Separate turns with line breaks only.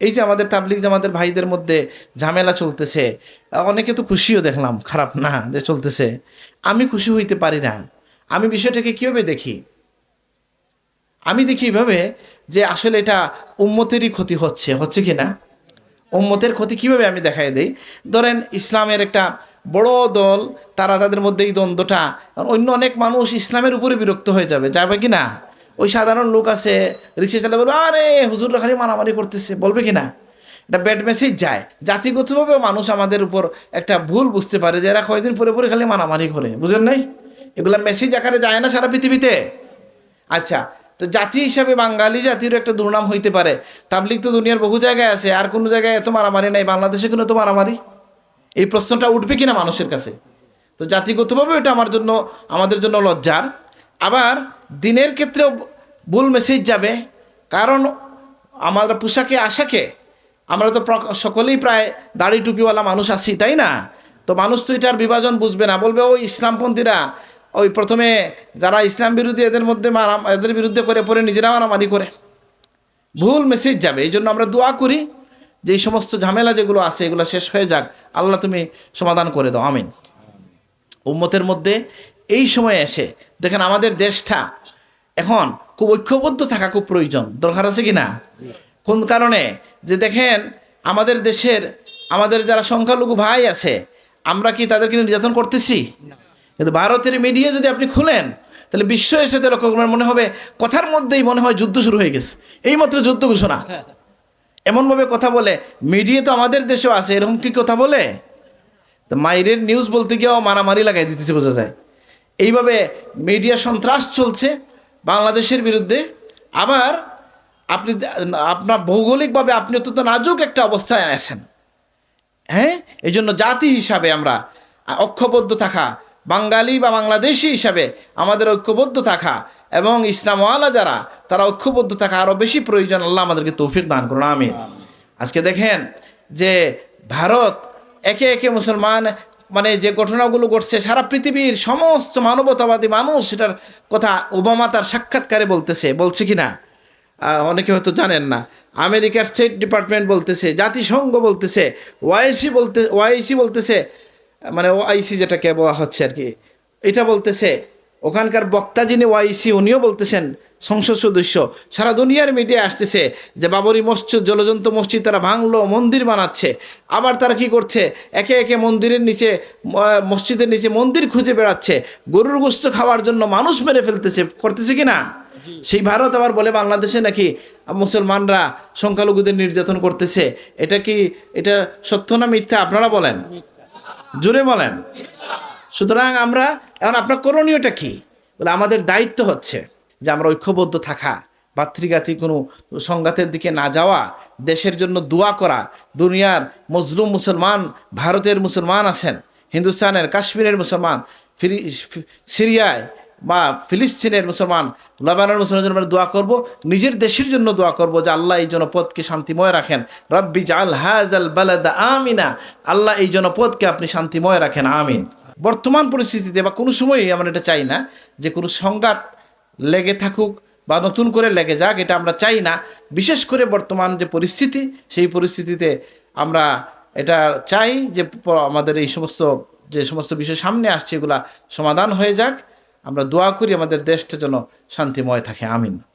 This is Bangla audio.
এই যে আমাদের তাবলিগ জামাতের ভাইদের মধ্যে ঝামেলা চলতেছে, অনেকে তো খুশিও দেখলাম, খারাপ না যে চলতেছে। আমি খুশি হইতে পারি না। আমি বিষয়টাকে কীভাবে দেখি? আমি দেখি এভাবে যে আসলে এটা উম্মতেরই ক্ষতি হচ্ছে হচ্ছে কি না? উম্মতের ক্ষতি কীভাবে আমি দেখাই দিই? ধরেন ইসলামের একটা বড় দল, তারা তাদের মধ্যে এই দ্বন্দ্বটা, অন্য অনেক মানুষ ইসলামের উপরে বিরক্ত হয়ে যাবে যাবে কি না? ওই সাধারণ লোক আছে, রিক্সা চালা বলবে, আরে, হুজুররা খালি মারামারি করতেছে। বলবে কি না? একটা ব্যাড মেসেজ যায়। জাতিগতভাবে মানুষ আমাদের উপর একটা ভুল বুঝতে পারে যে এরা কয়দিন পরে পরে খালি মারামারি করে। বুঝেন নাই? এগুলা মেসেজ আকারে যায় না সারা পৃথিবীতে। আচ্ছা তো জাতি হিসাবে বাঙালি জাতির একটা দুর্নাম হইতে পারে। তাবলিক তো দুনিয়ার বহু জায়গায় আছে, আর কোনো জায়গায় এত মারামারি নাই, বাংলাদেশে কোনো তো মারামারি? এই প্রশ্নটা উঠবে কিনা মানুষের কাছে? তো জাতিগতভাবে এটা আমার জন্য, আমাদের জন্য লজ্জার। আবার দিনের ক্ষেত্রেও ভুল মেসেজ যাবে। কারণ আমরা পোশাকে, আশাকে আমরা তো সকলেই প্রায় দাড়ি টুপিওয়ালা মানুষ আছি, তাই না? তো মানুষ তো এটার বিভাজন বুঝবে না। বলবে, ওই ইসলামপন্থীরা ওই প্রথমে যারা ইসলাম বিরোধী এদের মধ্যে মারা, এদের বিরুদ্ধে করে, পরে নিজেরা মারামারি করে। ভুল মেসেজ যাবে। এই জন্য আমরা দোয়া করি যে সমস্ত ঝামেলা যেগুলো আছে, এগুলো শেষ হয়ে যাক। আল্লাহ তুমি সমাধান করে দাও। আমিন। উম্মতের মধ্যে এই সময় এসে দেখেন আমাদের দেশটা এখন খুব ঐক্যবদ্ধ থাকা খুব প্রয়োজন। দরকার আছে কি না? কোন কারণে? যে দেখেন আমাদের দেশের আমাদের যারা সংখ্যালঘু ভাই আছে আমরা কি তাদেরকে নির্যাতন করতেছি? কিন্তু ভারতের মিডিয়া যদি আপনি খুলেন তাহলে বিশ্ব এসে লক্ষ্য করবেন মনে হবে কথার মধ্যেই মনে হয় যুদ্ধ শুরু হয়ে গেছে। এইমাত্র যুদ্ধ ঘোষণা। এমনভাবে কথা বলে মিডিয়া তো আমাদের দেশেও আছে এরকম কি কথা বলে? মাইরের নিউজ বলতে গিয়েও মারামারি লাগাই দিতেছে বোঝা যায়। এইভাবে মিডিয়া সন্ত্রাস চলছে বাংলাদেশের বিরুদ্ধে। আবার আপনি আপনার ভৌগোলিকভাবে আপনি অত্যন্ত নাজুক একটা অবস্থায় আছেন। হ্যাঁ? এই জন্য জাতি হিসাবে আমরা ঐক্যবদ্ধ থাকা, বাঙালি বা বাংলাদেশি হিসাবে আমাদের ঐক্যবদ্ধ থাকা এবং ইসলামওয়ালা যারা, তারা ঐক্যবদ্ধ থাকা আরও বেশি প্রয়োজন। আল্লাহ আমাদেরকে তৌফিক দান করুন, আমিন। আজকে দেখেন যে ভারত একে একে মুসলমান মানে যে ঘটনাগুলো ঘটছে, সারা পৃথিবীর সমস্ত মানবতাবাদী মানুষ সেটার কথা ওবামা তার সাক্ষাৎকারে বলতেছে, বলছে কি না? অনেকে হয়তো জানেন না। আমেরিকার স্টেট ডিপার্টমেন্ট বলতেছে, জাতিসংঘ বলতেছে, ওয়াইসি বলতে, ওয়াইসি বলতেছে মানে ওআইসি যেটাকে বলা হচ্ছে আর কি, এটা বলতেছে ওখানকার বক্তা যিনি ওয়াইসি উনিও বলতেছেন সংসদ সদস্য সারা দুনিয়ার মিডিয়া আসতেছে যে বাবরি মসজিদ জলজন্ত মসজিদ তারা ভাঙলো মন্দির বানাচ্ছে। আবার তারা কি করছে? একে একে মন্দিরের নিচে মসজিদের নিচে মন্দির খুঁজে বেড়াচ্ছে। গরুর গোস্ত খাওয়ার জন্য মানুষ মেরে ফেলতেছে করতেছে কি না? সেই ভারত আবার বলে বাংলাদেশে নাকি মুসলমানরা সংখ্যালঘুদের নির্যাতন করতেছে। এটা কি এটা সত্য না মিথ্যা? আপনারা বলেন। জুড়ে বলেন। সুতরাং আমরা, এখন আপনার করণীয়টা কি? বলে আমাদের দায়িত্ব হচ্ছে যে আমরা ঐক্যবদ্ধ থাকা ভাতৃঘাতী কোনো সংঘাতের দিকে না যাওয়া, দেশের জন্য দোয়া করা, দুনিয়ার মজলুম মুসলমান, ভারতের মুসলমান আছেন, হিন্দুস্তানের, কাশ্মীরের মুসলমান, ফিরি সিরিয়ায় বা ফিলিস্তিনের মুসলমান লবানের মুসলমানের জন্য আমরা দোয়া করব, নিজের দেশের জন্য দোয়া করব যে আল্লাহ এই জনপদকে শান্তিময় রাখেন। রব্বি জাল হাজাল বালাদা আমিনা, আল্লাহ এই জনপদকে আপনি শান্তিময় রাখেন, আমিন। বর্তমান পরিস্থিতিতে বা কোনো সময়ই আমরা এটা চাই না যে কোনো সংঘাত লেগে থাকুক বা নতুন করে লেগে যাক, এটা আমরা চাই না। বিশেষ করে বর্তমান যে পরিস্থিতি, সেই পরিস্থিতিতে আমরা এটা চাই যে আমাদের এই সমস্ত, যে সমস্ত বিষয় সামনে আসছে, এগুলা সমাধান হয়ে যাক। আমরা দোয়া করি আমাদের দেশটা যেন শান্তিময় থাকে। আমিন।